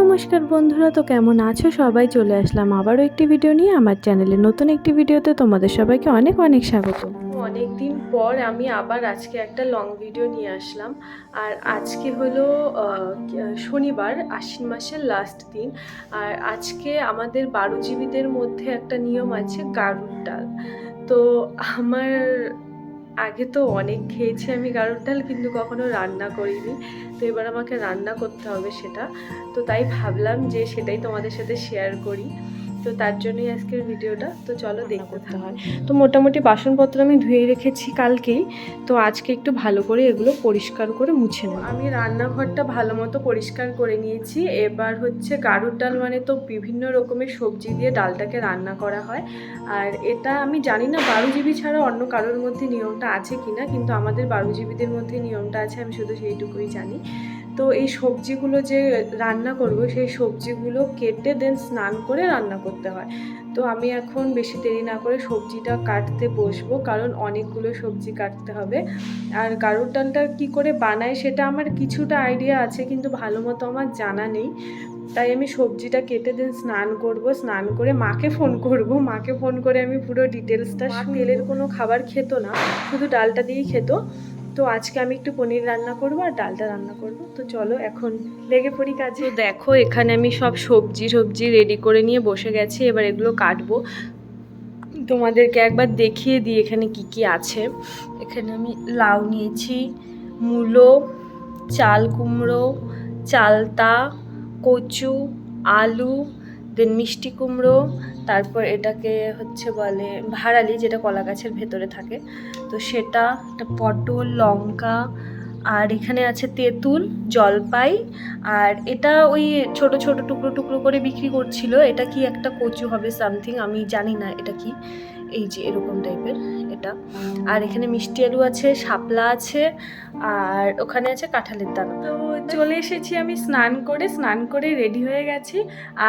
নমস্কার বন্ধুরা, তো কেমন আছো? সবাই চলে আসলাম আবারও একটি ভিডিও নিয়ে। আমার চ্যানেলে নতুন একটি ভিডিওতে তোমাদের সবাইকে অনেক অনেক স্বাগত। অনেক দিন পর আমি আবার আজকে একটা লং ভিডিও নিয়ে আসলাম। আর আজকে হলো শনিবার, আশ্বিন মাসের লাস্ট দিন। আর আজকে আমাদের বারোজীবীদের মধ্যে একটা নিয়ম আছে, গারুর ডাল। তো আমার আগে তো অনেক খেয়েছি আমি গারুর ডাল, কিন্তু কখনো রান্না করিনি। তো এবার আমাকে রান্না করতে হবে সেটা। তো তাই ভাবলাম যে সেটাই তোমাদের সাথে শেয়ার করি। তো তার জন্যই আজকের ভিডিওটা। তো চলো দেখতে হয়। তো মোটামুটি বাসনপত্র আমি ধুয়ে রেখেছি কালকেই। তো আজকে একটু ভালো করে এগুলো পরিষ্কার করে মুছে নেব। আমি রান্নাঘরটা ভালো মতো পরিষ্কার করে নিয়েছি। এবার হচ্ছে গাড়ুর ডাল মানে তো বিভিন্ন রকমের সবজি দিয়ে ডালটাকে রান্না করা হয়। আর এটা আমি জানি না বারুজীবী ছাড়া অন্য কারোর মধ্যে নিয়মটা আছে কিনা কিন্তু আমাদের বারুজীবীদের মধ্যে নিয়মটা আছে আমি শুধু সেইটুকুই জানি। তো এই সবজিগুলো যে রান্না করব সেই সবজিগুলো কেটে দেন স্নান করে রান্না করতে হয়। তো আমি এখন বেশি দেরি না করে সবজিটা কাটতে বসবো কারণ অনেকগুলো সবজি কাটতে হবে। আর গাড়ুর ডালটা কী করে বানায় সেটা আমার কিছুটা আইডিয়া আছে কিন্তু ভালো মতো আমার জানা নেই। তাই আমি সবজিটা কেটে দেন স্নান করব স্নান করে মাকে ফোন করব। মাকে ফোন করে আমি পুরো ডিটেলসটা তেলের কোনো খাবার খেত না শুধু ডালটা দিয়েই খেত। তো আজকে আমি একটু পনির রান্না করব আর ডালটা রান্না করব। তো চলো এখন লেগে পড়ি কাজে। দেখো, এখানে আমি সব সবজি সবজি রেডি করে নিয়ে বসে গেছি, এবার এগুলো কাটবো। তোমাদেরকে একবার দেখিয়ে দিই এখানে কি কি আছে। এখানে আমি লাউ নিয়েছি, মূলো, চাল কুমড়ো, চালতা, কচু, আলু দেন মিষ্টি কুমড়ো, তারপর এটাকে হচ্ছে বলে ভাড়ালি যেটা কলা গাছের ভেতরে থাকে। তো সেটা একটা পটল, লঙ্কা, আর এখানে আছে তেঁতুল, জলপাই, আর এটা ওই ছোট ছোট টুকরো টুকরো করে বিক্রি করছিল। এটা কি একটা কচু হবে সামথিং আমি জানি না এটা কি। এই যে এরকম টাইপের এটা। আর এখানে মিষ্টি আলু আছে, শাপলা আছে, আর ওখানে আছে কাঁঠালের দানা। চলে এসেছি আমি স্নান করে স্নান করে রেডি হয়ে গেছি।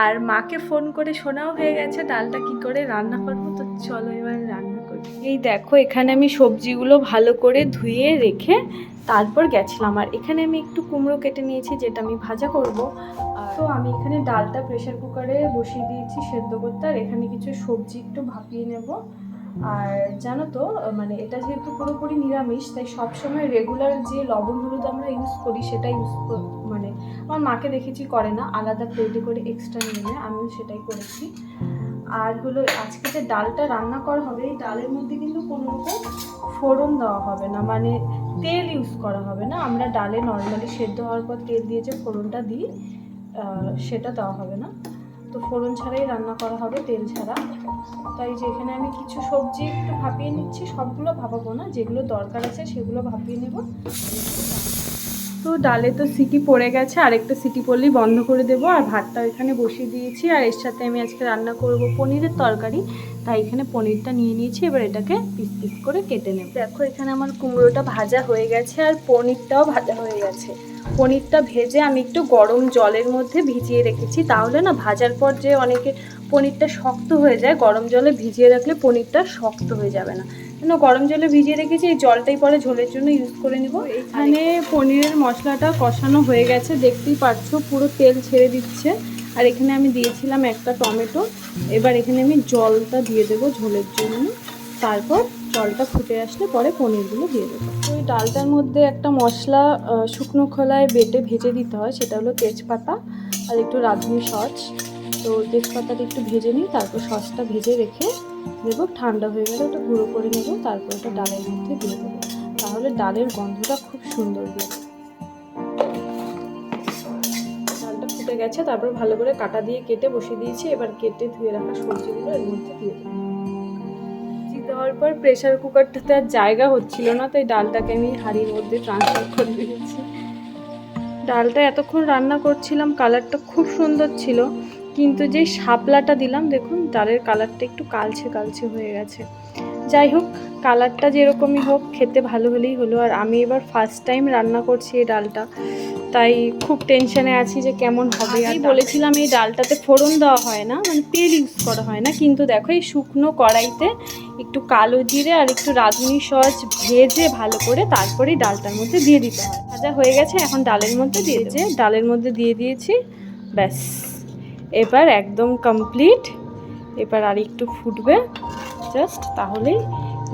আর মাকে ফোন করে শোনাও হয়ে গেছে, ডালটা কি করে রান্না করব? তো চলো এবার রান্না করি। এই দেখো, এখানে আমি সবজিগুলো ভালো করে ধুয়ে রেখে তারপর গেছিলাম। আর এখানে আমি একটু কুমড়ো কেটে নিয়েছি, যেটা আমি ভাজা করব। তো আমি এখানে ডালটা প্রেশার কুকারে বসিয়ে দিয়েছি সেদ্ধ করতে। আর এখানে কিছু সবজি একটু ভাপিয়ে নেব। আর জানো তো মানে এটা যেহেতু পুরোপুরি নিরামিষ, তাই সবসময় রেগুলার যে লবণ হলুদ আমরা ইউজ করি, সেটা ইউজ মানে আমার মাকে দেখেছি করে না, আলাদা প্লেটে করে এক্সট্রা নিয়ে নেয়, আমিও সেটাই করেছি। আর হলো আজকে যে ডালটা রান্না করা হবে, এই ডালের মধ্যে কিন্তু কোনো রকম ফোড়ন দেওয়া হবে না মানে তেল ইউজ করা হবে না। আমরা ডালে নর্মালি সেদ্ধ হওয়ার পর তেল দিয়ে যে ফোড়নটা দিই সেটা দেওয়া হবে না। তো ফোড়ন ছাড়াই রান্না করা হবে, তেল ছাড়া। তাই যে এখানে আমি কিছু সবজি একটু ভাপিয়ে নিচ্ছি, সবগুলো ভাপাবো না, যেগুলো দরকার আছে সেগুলো ভাপিয়ে নেব। তো ডালে তো সিটি পড়ে গেছে, আরেকটা সিটি পড়লেই বন্ধ করে দেবো। আর ভাতটা এখানে বসিয়ে দিয়েছি, আর এর সাথে আমি আজকে রান্না করব পনিরের তরকারি। তাই এখানে পনিরটা নিয়ে নিয়েছি, এবার এটাকে পিস পিস করে কেটে নেব। দেখো এখানে আমার কুমড়োটা ভাজা হয়ে গেছে, আর পনিরটাও ভাজা হয়ে গেছে। পনিরটা ভেজে আমি একটু গরম জলের মধ্যে ভিজিয়ে রেখেছি। তাহলে না ভাজার পর যে অনেকে পনিরটা শক্ত হয়ে যায়, গরম জলে ভিজিয়ে রাখলে পনিরটা শক্ত হয়ে যাবে না। কেন গরম জলে ভিজিয়ে রেখেছি, এই জলটাই পরে ঝোলের জন্য ইউজ করে নিব। এখানে পনিরের মশলাটা কষানো হয়ে গেছে, দেখতেই পাচ্ছ পুরো তেল ছেড়ে দিচ্ছে। আর এখানে আমি দিয়েছিলাম একটা টমেটো, এবার এখানে আমি জলটা দিয়ে দেবো ঝোলের জন্য। তারপর জলটা ফুটে আসলে পরে পনিরগুলো দিয়ে দেবো। ওই ডালটার মধ্যে একটা মশলা শুকনো খোলায় বেটে ভেজে দিতে হয়, সেটা হলো তেজপাতা আর একটু রাঁধুনি সস। তো তেজপাতাটা একটু ভেজে নিই তারপর সসটা ভেজে রেখে দেবো, ঠান্ডা হয়ে গেলে ওটা গুঁড়ো করে নেব, তারপর ওটা ডালের মধ্যে দিয়ে দেবো। তাহলে ডালের গন্ধটা খুব সুন্দর বেরোবে ডালটা ফুটে গেছে, তারপর ভালো করে কাটা দিয়ে কেটে বসিয়ে দিয়েছি, এবার কেটে ধুয়ে রাখা সবজিগুলো এর মধ্যে দিয়ে দেবো। দেওয়ার পর প্রেশার কুকারটাতে আর জায়গা হচ্ছিল না তাই ডালটাকে আমি হাড়ির মধ্যে ট্রান্সফার করে দিয়েছি। ডালটা এতক্ষণ রান্না করছিলাম কালারটা খুব সুন্দর ছিল, কিন্তু যে শাপলাটা দিলাম, দেখুন, ডালের কালারটা একটু কালছে কালছে হয়ে গেছে। যাই হোক কালারটা যেরকমই হোক খেতে ভালো হলেই হলো। আর আমি এবার ফার্স্ট টাইম রান্না করছি এই ডালটা। তাই খুব টেনশনে আছি যে কেমন হবে আমি বলেছিলাম এই ডালটাতে ফোড়ন দেওয়া হয় না মানে তেল ইউজ করা হয় না। কিন্তু দেখো এই শুকনো কড়াইতে একটু কালো জিরে আর একটু রাঁধুনি সস ভেজে ভালো করে তারপরেই ডালটার মধ্যে দিয়ে দিতে হয়। ভাজা হয়ে গেছে এখন ডালের মধ্যে দিয়েছে ডালের মধ্যে দিয়ে দিয়েছি ব্যাস। এবার একদম কমপ্লিট এবার আর একটু ফুটবে। জাস্ট তাহলেই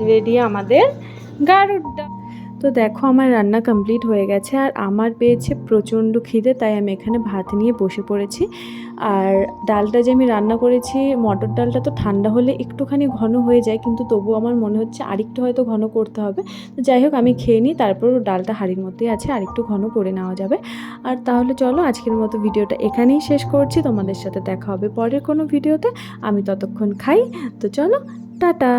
রেডি আমাদের গাড়ুর ডাল তো দেখো আমার রান্না কমপ্লিট হয়ে গেছে আর আমার পেয়েছে প্রচণ্ড খিদে, তাই আমি এখানে ভাত নিয়ে বসে পড়েছি। আর ডালটা যে আমি রান্না করেছি, মটর ডালটা তো ঠান্ডা হলে একটুখানি ঘন হয়ে যায়, কিন্তু তবু আমার মনে হচ্ছে আরেকটু হয়তো ঘন করতে হবে। তো যাই হোক, আমি খেয়ে নিই, তারপর ডালটা হাঁড়ির মধ্যেই আছে, আরেকটু ঘন করে নেওয়া যাবে। আর তাহলে চলো, আজকের মতো ভিডিওটা এখানেই শেষ করছি, তোমাদের সাথে দেখা হবে পরের কোনো ভিডিওতে, আমি ততক্ষণ খাই। তো চলো টাটা।